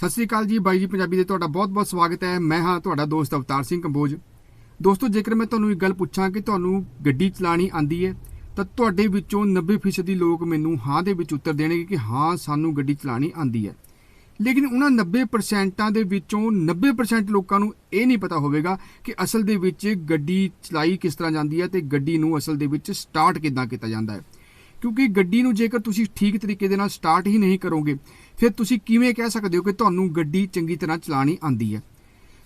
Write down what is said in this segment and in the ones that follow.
ਸਤਿ ਸ੍ਰੀ ਅਕਾਲ ਜੀ ਬਾਈ ਜੀ ਪੰਜਾਬੀ ਦੇ ਤੁਹਾਡਾ ਬਹੁਤ-ਬਹੁਤ ਸਵਾਗਤ ਹੈ। ਮੈਂ ਹਾਂ ਤੁਹਾਡਾ ਦੋਸਤ ਅਵਤਾਰ ਸਿੰਘ ਕੰਬੋਜ। ਦੋਸਤੋ, ਜੇਕਰ ਮੈਂ ਤੁਹਾਨੂੰ ਇੱਕ ਗੱਲ ਪੁੱਛਾਂ ਕਿ ਤੁਹਾਨੂੰ ਗੱਡੀ ਚਲਾਣੀ ਆਂਦੀ ਹੈ, ਤਾਂ ਤੁਹਾਡੇ ਵਿੱਚੋਂ 90% ਲੋਕ ਮੈਨੂੰ ਹਾਂ ਦੇ ਵਿੱਚ ਉੱਤਰ ਦੇਣਗੇ ਕਿ ਹਾਂ, ਸਾਨੂੰ ਗੱਡੀ ਚਲਾਣੀ ਆਂਦੀ ਹੈ। ਲੇਕਿਨ ਉਹਨਾਂ 90% ਦੇ ਵਿੱਚੋਂ 90% ਲੋਕਾਂ ਨੂੰ ਇਹ ਨਹੀਂ ਪਤਾ ਹੋਵੇਗਾ ਕਿ ਅਸਲ ਦੇ ਵਿੱਚ ਗੱਡੀ ਚਲਾਈ ਕਿਸ ਤਰ੍ਹਾਂ ਜਾਂਦੀ ਹੈ ਤੇ ਗੱਡੀ ਨੂੰ ਅਸਲ ਦੇ ਵਿੱਚ ਸਟਾਰਟ ਕਿੱਦਾਂ ਕੀਤਾ ਜਾਂਦਾ ਹੈ। ਕਿਉਂਕਿ ਗੱਡੀ ਨੂੰ ਜੇਕਰ ਤੁਸੀਂ ਠੀਕ ਤਰੀਕੇ ਦੇ ਨਾਲ ਸਟਾਰਟ ਹੀ ਨਹੀਂ ਕਰੋਗੇ, ਫਿਰ ਤੁਸੀਂ ਕਿਵੇਂ ਕਹਿ ਸਕਦੇ ਹੋ ਕਿ ਤੁਹਾਨੂੰ ਗੱਡੀ ਚੰਗੀ ਤਰ੍ਹਾਂ ਚਲਾਣੀ ਆਂਦੀ ਹੈ?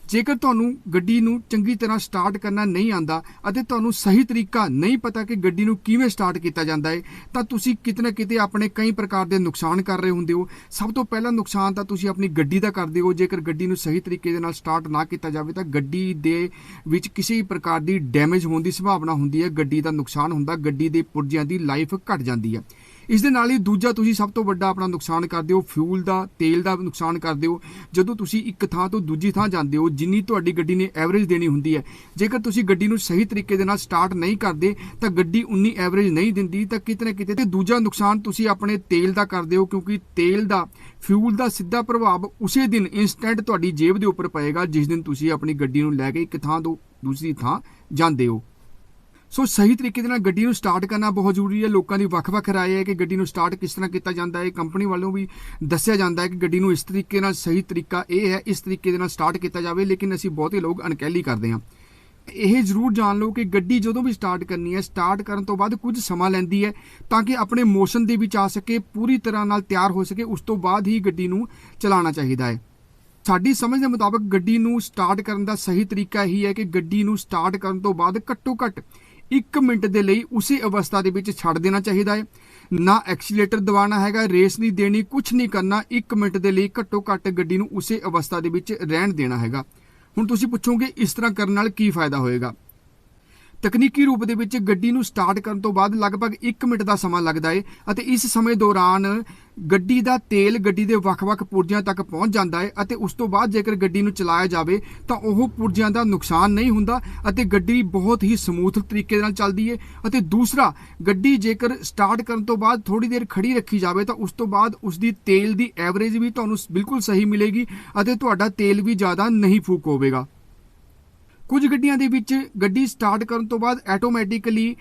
ਜੇਕਰ ਤੁਹਾਨੂੰ ਗੱਡੀ ਨੂੰ ਚੰਗੀ ਤਰ੍ਹਾਂ ਸਟਾਰਟ ਕਰਨਾ ਨਹੀਂ ਆਂਦਾ ਅਤੇ ਤੁਹਾਨੂੰ ਸਹੀ ਤਰੀਕਾ ਨਹੀਂ ਪਤਾ ਕਿ ਗੱਡੀ ਨੂੰ ਕਿਵੇਂ ਸਟਾਰਟ ਕੀਤਾ ਜਾਂਦਾ ਹੈ ਤਾਂ ਤੁਸੀਂ ਕਿਤੇ ਨਾ ਕਿਤੇ ਆਪਣੇ ਕਈ ਪ੍ਰਕਾਰ ਦੇ ਨੁਕਸਾਨ ਕਰ ਰਹੇ ਹੁੰਦੇ ਹੋ। ਸਭ ਤੋਂ ਪਹਿਲਾ ਨੁਕਸਾਨ ਤਾਂ ਤੁਸੀਂ ਆਪਣੀ ਗੱਡੀ ਦਾ ਕਰਦੇ ਹੋ। ਜੇਕਰ ਗੱਡੀ ਨੂੰ ਸਹੀ ਤਰੀਕੇ ਦੇ ਨਾਲ ਸਟਾਰਟ ਨਾ ਕੀਤਾ ਜਾਵੇ, ਤਾਂ ਗੱਡੀ ਦੇ ਵਿੱਚ ਕਿਸੇ ਵੀ ਪ੍ਰਕਾਰ ਦੀ ਡੈਮੇਜ ਹੋਣ ਦੀ ਸੰਭਾਵਨਾ ਹੁੰਦੀ ਹੈ। ਗੱਡੀ ਦਾ ਨੁਕਸਾਨ ਹੁੰਦਾ, ਗੱਡੀ ਦੇ ਪੁਰਜਿਆਂ ਦੀ ਲਾਈਫ ਘਟ ਜਾਂਦੀ ਹੈ। ਇਸ ਦੇ ਨਾਲ ਹੀ ਦੂਜਾ ਤੁਸੀਂ ਸਭ ਤੋਂ ਵੱਡਾ ਆਪਣਾ ਨੁਕਸਾਨ ਕਰਦੇ ਹੋ ਫਿਊਲ ਦਾ, ਤੇਲ ਦਾ ਨੁਕਸਾਨ ਕਰਦੇ ਹੋ। ਜਦੋਂ ਤੁਸੀਂ ਇੱਕ ਥਾਂ ਤੋਂ ਦੂਜੀ ਥਾਂ ਜਾਂਦੇ ਹੋ, ਜਿੰਨੀ ਤੁਹਾਡੀ ਗੱਡੀ ਨੇ ਐਵਰੇਜ ਦੇਣੀ ਹੁੰਦੀ ਹੈ, ਜੇਕਰ ਤੁਸੀਂ ਗੱਡੀ ਨੂੰ ਸਹੀ ਤਰੀਕੇ ਦੇ ਨਾਲ ਸਟਾਰਟ ਨਹੀਂ ਕਰਦੇ, ਤਾਂ ਗੱਡੀ ਉਨੀ ਐਵਰੇਜ ਨਹੀਂ ਦਿੰਦੀ, ਤਾਂ ਕਿਤੇ ਨਾ ਕਿਤੇ ਤੇ ਦੂਜਾ ਨੁਕਸਾਨ ਤੁਸੀਂ ਆਪਣੇ ਤੇਲ ਦਾ ਕਰਦੇ ਹੋ, ਕਿਉਂਕਿ ਤੇਲ ਦਾ ਫਿਊਲ ਦਾ ਸਿੱਧਾ ਪ੍ਰਭਾਵ ਉਸੇ ਦਿਨ ਇਨਸਟੈਂਟ ਤੁਹਾਡੀ ਜੇਬ ਦੇ ਉੱਪਰ ਪਏਗਾ, ਜਿਸ ਦਿਨ ਤੁਸੀਂ ਆਪਣੀ ਗੱਡੀ ਨੂੰ ਲੈ ਕੇ ਇੱਕ ਥਾਂ ਤੋਂ ਦੂਸਰੀ ਥਾਂ ਜਾਂਦੇ ਹੋ। ਸੋ ਸਹੀ ਤਰੀਕੇ ਦੇ ਨਾਲ ਗੱਡੀ ਨੂੰ ਸਟਾਰਟ ਕਰਨਾ ਬਹੁਤ ਜ਼ਰੂਰੀ ਹੈ। ਲੋਕਾਂ ਦੀ ਵੱਖ-ਵੱਖ ਰਾਏ ਹੈ ਕਿ ਗੱਡੀ ਨੂੰ ਸਟਾਰਟ ਕਿਸ ਤਰ੍ਹਾਂ ਕੀਤਾ ਜਾਂਦਾ ਹੈ। ਕੰਪਨੀ ਵੱਲੋਂ ਵੀ ਦੱਸਿਆ ਜਾਂਦਾ ਹੈ ਕਿ ਗੱਡੀ ਨੂੰ ਇਸ ਤਰੀਕੇ ਨਾਲ ਸਹੀ ਤਰੀਕਾ ਇਹ ਹੈ, ਇਸ ਤਰੀਕੇ ਦੇ ਨਾਲ ਸਟਾਰਟ ਕੀਤਾ ਜਾਵੇ, ਲੇਕਿਨ ਅਸੀਂ ਬਹੁਤੇ ਲੋਕ ਅਣਕਹਿਲੀ ਕਰਦੇ ਹਾਂ। ਇਹ ਜ਼ਰੂਰ ਜਾਣ ਲਓ ਕਿ ਗੱਡੀ ਜਦੋਂ ਵੀ ਸਟਾਰਟ ਕਰਨੀ ਹੈ, ਸਟਾਰਟ ਕਰਨ ਤੋਂ ਬਾਅਦ ਕੁਝ ਸਮਾਂ ਲੈਂਦੀ ਹੈ ਤਾਂ ਕਿ ਆਪਣੇ ਮੋਸ਼ਨ ਦੇ ਵਿੱਚ ਆ ਸਕੇ, ਪੂਰੀ ਤਰ੍ਹਾਂ ਨਾਲ ਤਿਆਰ ਹੋ ਸਕੇ, ਉਸ ਤੋਂ ਬਾਅਦ ਹੀ ਗੱਡੀ ਨੂੰ ਚਲਾਉਣਾ ਚਾਹੀਦਾ ਹੈ। ਸਾਡੀ ਸਮਝ ਦੇ ਮੁਤਾਬਕ ਗੱਡੀ ਨੂੰ ਸਟਾਰਟ ਕਰਨ ਦਾ ਸਹੀ ਤਰੀਕਾ ਇਹੀ ਹੈ ਕਿ ਗੱਡੀ ਨੂੰ ਸਟਾਰਟ ਕਰਨ ਤੋਂ ਬਾਅਦ ਘੱਟੋ ਘੱਟ 1 ਮਿੰਟ ਦੇ ਲਈ ਉਸੇ ਅਵਸਥਾ ਦੇ ਵਿੱਚ ਛੱਡ ਦੇਣਾ ਚਾਹੀਦਾ ਹੈ। ਨਾ ਐਕਸੀਲੇਟਰ ਦਬਾਉਣਾ ਹੈਗਾ, ਰੇਸ ਨਹੀਂ ਦੇਣੀ ਕੁਝ ਨਹੀਂ ਕਰਨਾ 1 ਮਿੰਟ ਦੇ ਲਈ ਘੱਟੋ ਘੱਟ ਗੱਡੀ ਨੂੰ ਉਸੇ ਅਵਸਥਾ ਦੇ ਵਿੱਚ ਰਹਿਣ ਦੇਣਾ ਹੈਗਾ। ਹੁਣ ਤੁਸੀਂ ਪੁੱਛੋਗੇ ਇਸ ਤਰ੍ਹਾਂ ਕਰਨ ਨਾਲ ਕੀ ਫਾਇਦਾ ਹੋਏਗਾ? ਤਕਨੀਕੀ ਰੂਪ ਦੇ ਵਿੱਚ ਗੱਡੀ ਨੂੰ ਸਟਾਰਟ ਕਰਨ ਤੋਂ ਬਾਅਦ ਲਗਭਗ 1 ਮਿੰਟ ਦਾ ਸਮਾਂ ਲੱਗਦਾ ਹੈ ਅਤੇ ਇਸ ਸਮੇਂ ਦੌਰਾਨ ਗੱਡੀ ਦਾ ਤੇਲ ਗੱਡੀ ਦੇ ਵੱਖ-ਵੱਖ ਪੁਰਜਿਆਂ ਤੱਕ ਪਹੁੰਚ ਜਾਂਦਾ ਹੈ ਅਤੇ ਉਸ ਤੋਂ ਬਾਅਦ ਜੇਕਰ ਗੱਡੀ ਨੂੰ ਚਲਾਇਆ ਜਾਵੇ ਤਾਂ ਉਹ ਪੁਰਜਿਆਂ ਦਾ ਨੁਕਸਾਨ ਨਹੀਂ ਹੁੰਦਾ ਅਤੇ ਗੱਡੀ ਬਹੁਤ ਹੀ ਸਮੂਥ ਤਰੀਕੇ ਨਾਲ ਚੱਲਦੀ ਹੈ ਅਤੇ ਦੂਸਰਾ, ਗੱਡੀ ਜੇਕਰ ਸਟਾਰਟ ਕਰਨ ਤੋਂ ਬਾਅਦ ਥੋੜੀ ਦੇਰ ਖੜੀ ਰੱਖੀ ਜਾਵੇ ਤਾਂ ਉਸ ਤੋਂ ਬਾਅਦ ਉਸ ਦੀ ਤੇਲ ਦੀ ਐਵਰੇਜ ਵੀ ਤੁਹਾਨੂੰ ਬਿਲਕੁਲ ਸਹੀ ਮਿਲੇਗੀ ਅਤੇ ਤੁਹਾਡਾ ਤੇਲ ਵੀ ਜ਼ਿਆਦਾ ਨਹੀਂ ਫੂਕ ਹੋਵੇਗਾ। ਕੁਝ ਗੱਡੀਆਂ ਦੇ ਵਿੱਚ ਗੱਡੀ ਸਟਾਰਟ ਕਰਨ ਤੋਂ ਬਾਅਦ ਆਟੋਮੈਟਿਕਲੀ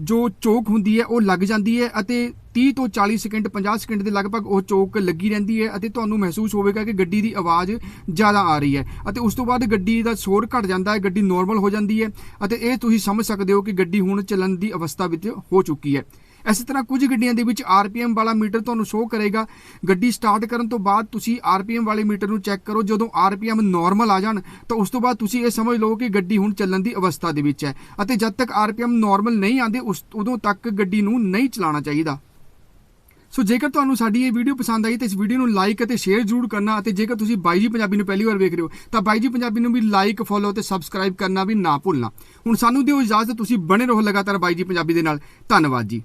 ਜੋ ਚੋਕ ਹੁੰਦੀ ਹੈ, ਉਹ ਲੱਗ ਜਾਂਦੀ ਹੈ ਅਤੇ 30 ਤੋਂ 40 ਸਕਿੰਟ 50 ਸਕਿੰਟ ਦੇ ਲਗਭਗ ਉਹ ਚੋਕ ਲੱਗੀ ਰਹਿੰਦੀ ਹੈ ਅਤੇ ਤੁਹਾਨੂੰ ਮਹਿਸੂਸ ਹੋਵੇਗਾ ਕਿ ਗੱਡੀ ਦੀ ਆਵਾਜ਼ ਜ਼ਿਆਦਾ ਆ ਰਹੀ ਹੈ ਅਤੇ ਉਸ ਤੋਂ ਬਾਅਦ ਗੱਡੀ ਦਾ ਸ਼ੋਰ ਘਟ ਜਾਂਦਾ ਹੈ, ਗੱਡੀ ਨਾਰਮਲ ਹੋ ਜਾਂਦੀ ਹੈ ਅਤੇ ਇਹ ਤੁਸੀਂ ਸਮਝ ਸਕਦੇ ਹੋ ਕਿ ਗੱਡੀ ਹੁਣ ਚੱਲਣ ਦੀ ਅਵਸਥਾ ਵਿੱਚ ਹੋ ਚੁੱਕੀ ਹੈ। ਇਸੇ ਤਰ੍ਹਾਂ ਕੁਝ ਗੱਡੀਆਂ ਦੇ ਵਿੱਚ RPM ਵਾਲਾ ਮੀਟਰ ਤੁਹਾਨੂੰ ਸ਼ੋ ਕਰੇਗਾ। ਗੱਡੀ ਸਟਾਰਟ ਕਰਨ ਤੋਂ ਬਾਅਦ ਤੁਸੀਂ RPM ਵਾਲੇ ਮੀਟਰ ਨੂੰ ਚੈੱਕ ਕਰੋ। ਜਦੋਂ RPM ਨਾਰਮਲ ਆ ਜਾਣ, ਤਾਂ ਉਸ ਤੋਂ ਬਾਅਦ ਤੁਸੀਂ ਇਹ ਸਮਝ ਲਓ ਕਿ ਗੱਡੀ ਹੁਣ ਚੱਲਣ ਦੀ ਅਵਸਥਾ ਦੇ ਵਿੱਚ ਹੈ ਅਤੇ ਜਦ ਤੱਕ RPM ਨਾਰਮਲ ਨਹੀਂ ਆਉਂਦੇ, ਉਸ ਉਦੋਂ ਤੱਕ ਗੱਡੀ ਨੂੰ ਨਹੀਂ ਚਲਾਉਣਾ ਚਾਹੀਦਾ। ਸੋ ਜੇਕਰ ਤੁਹਾਨੂੰ ਸਾਡੀ ਇਹ ਵੀਡੀਓ ਪਸੰਦ ਆਈ, ਤਾਂ ਇਸ ਵੀਡੀਓ ਨੂੰ ਲਾਈਕ ਅਤੇ ਸ਼ੇਅਰ ਜ਼ਰੂਰ ਕਰਨਾ ਅਤੇ ਜੇਕਰ ਤੁਸੀਂ ਬਾਈ ਜੀ ਪੰਜਾਬੀ ਨੂੰ ਪਹਿਲੀ ਵਾਰ ਵੇਖ ਰਹੇ ਹੋ, ਤਾਂ ਬਾਈ ਜੀ ਪੰਜਾਬੀ ਨੂੰ ਵੀ ਲਾਈਕ ਫੋਲੋ ਅਤੇ ਸਬਸਕ੍ਰਾਈਬ ਕਰਨਾ ਵੀ ਨਾ ਭੁੱਲਣਾ। ਹੁਣ ਸਾਨੂੰ ਦਿਓ ਇਜਾਜ਼ਤ, ਤੁਸੀਂ ਬਣੇ ਰਹੋ ਲਗਾਤਾਰ ਬਾਈ ਜੀ ਪੰਜਾਬੀ ਦੇ ਨਾਲ। ਧੰਨਵਾਦ ਜੀ।